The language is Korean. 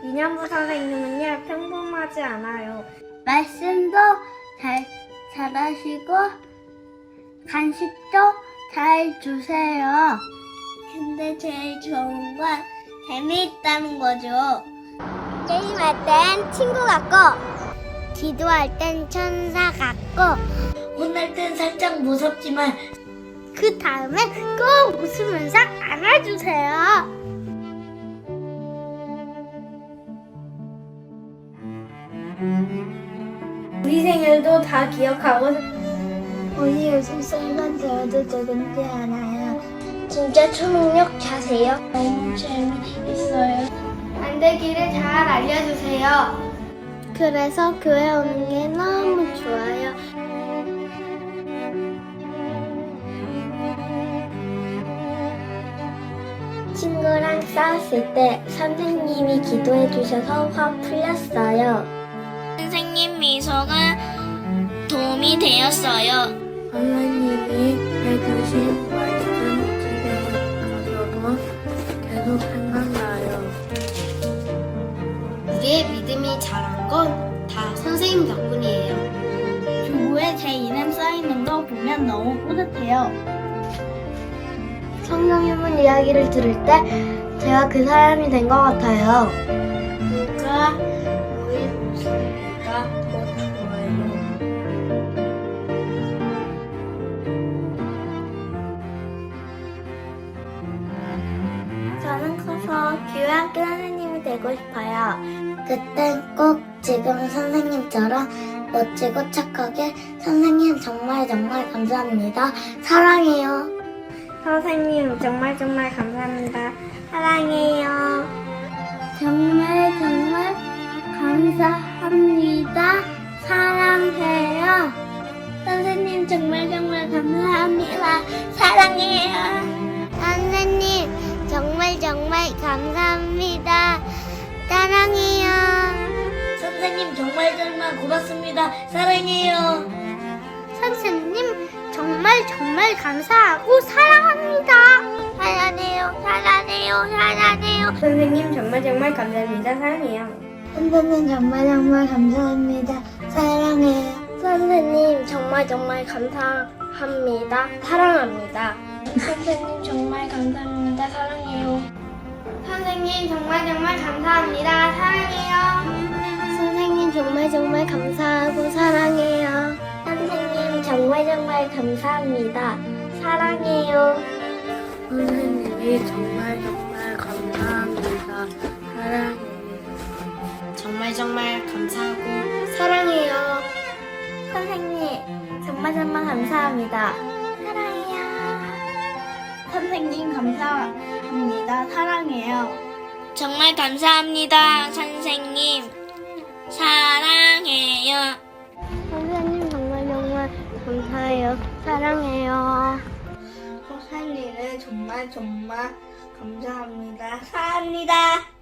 김연부 선생님은요 평범하지 않아요. 말씀도 잘 잘하시고 간식도 잘 주세요. 근데 제일 좋은 건 재미있다는 거죠. 게임할 땐 친구 같고 기도할 땐 천사 같고 혼날 땐 살짝 무섭지만 그 다음엔 꼭 웃으면서 안아주세요. 우리 생일도 다 기억하고 우리 요즘 생각 들어도 적은지 않아요. 진짜 초능력 자세요. 너무 재미있어요. 만들기를 잘 알려주세요. 그래서 교회 오는 게 너무 좋아요. 친구랑 싸웠을 때 선생님이 기도해 주셔서 화 풀렸어요. 미소가 도움이 되었어요. 해주신 말씀 집에 가서도 계속 생각나요. 우리의 믿음이 자란 건 다 선생님 덕분이에요. 교구에 제 이름 써있는 거 보면 너무 뿌듯해요. 성경인문 이야기를 들을 때 제가 그 사람이 된 것 같아요. 누가 우리 커서 교회 학교 선생님이 되고 싶어요. 그땐 꼭 지금 선생님처럼 멋지고 착하게 선생님 정말 정말 감사합니다. 사랑해요. 선생님 정말 정말 감사합니다. 사랑해요. 정말 정말 감사합니다. 사랑해요. 선생님 정말 정말 감사합니다. 선생님 정말 정말 고맙습니다. 사랑해요. 선생님 정말 정말 감사하고 사랑합니다. 사랑해요. 사랑해요. 사랑해요. 선생님 정말 정말 감사합니다. 사랑해요. 선생님 정말 정말 감사합니다. 사랑해요. 선생님 정말 정말 감사합니다. 사랑합니다. 선생님 정말 감사합니다. 사랑해요. 선생님 정말 정말 감사합니다. 사랑해요. 선생님 정말 정말 감사하고 사랑해요. 선생님 정말 정말 감사합니다. 사랑해요. 선생님이 정말 정말 감사합니다. 사랑해요. 정말 정말 감사하고 사랑해요. 선생님 정말 정말 감사합니다. 사랑해요. 선생님 감사합니다. 사랑해요. 정말 감사합니다. 선생님 사랑해요. 선생님 정말 정말 감사해요. 사랑해요. 할 일을 정말 정말 감사합니다. 사랑합니다.